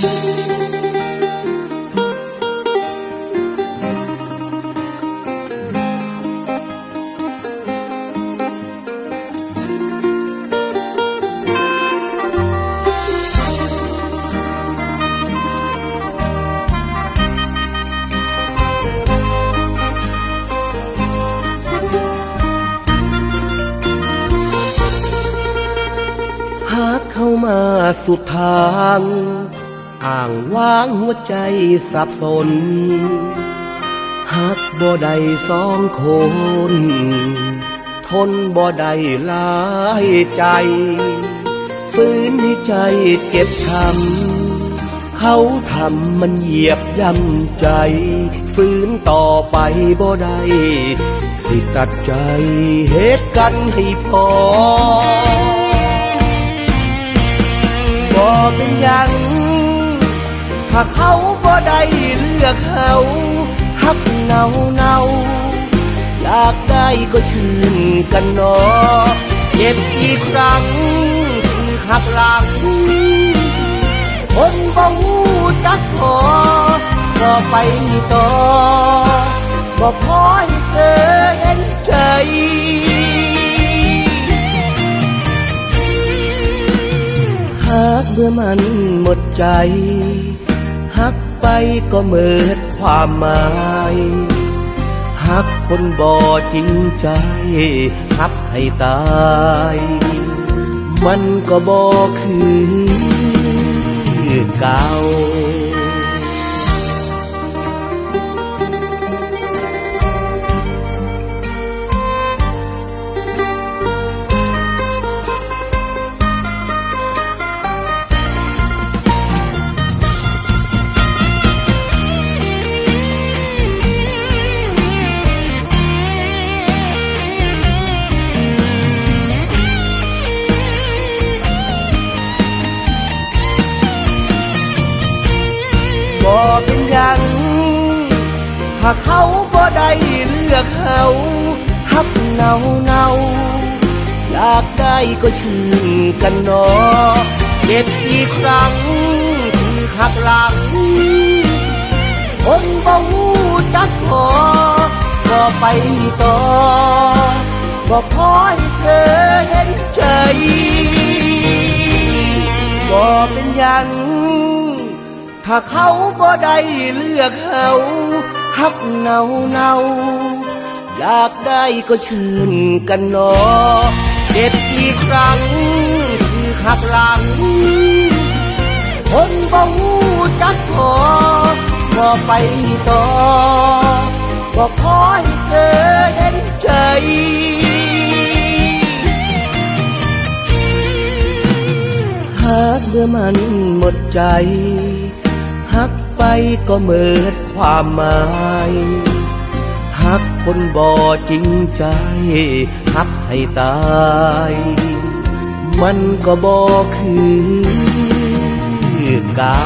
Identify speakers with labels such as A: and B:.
A: หากเข้ามาสุดทาง อ่างว้างหัวใจสับสนหากบ่ได้สองคน ทนบ่ได้หลายใจ ฟื้นให้ใจเจ็บช้ำเขาทำมันเหยียบย่ำใจ ฟื้นต่อไปบ่ได้ สิตัดใจเหตุกันให้พอาเขาบ่ได้เลือกเขาฮักเนาเนาอยากได้ก็ชื่นกันเนอเจ็บอีกครั้งคือหักหลังคนบ่หูจักพอก็ไปต่อบ่พอให้เธอเห็นใจหากเมื่อมันหมดใจ หักไปก็เมิดความหมายหักคนบ่จริงใจหักให้ตาย มันก็บ่คือเก่า ถ้าเขาบ่ได้เลือกเขาฮักเนาเนาอยากได้ก็ชื่นกันเนอเจ็บอีกครั้งคือหักหลังคนบ่หูจักพอก็ไปต่อบ่พอให้เธอเห็นใจบ่เป็นยัง ถ้าเขาบ่ได้เลือกเขา ฮักเนาเนาอยากได้ก็เชื่นกันเนอเจ็บอีกครั้งคือหักหลัง คนบ่หูจักพอก็ไปต่อก็ขอให้เธอเห็นใจหากเมื่อมันหมดใจหัก ไปก็เมิดความหมายหักคนบ่จริงใจหักให้ตาย มันก็บ่คือเก่า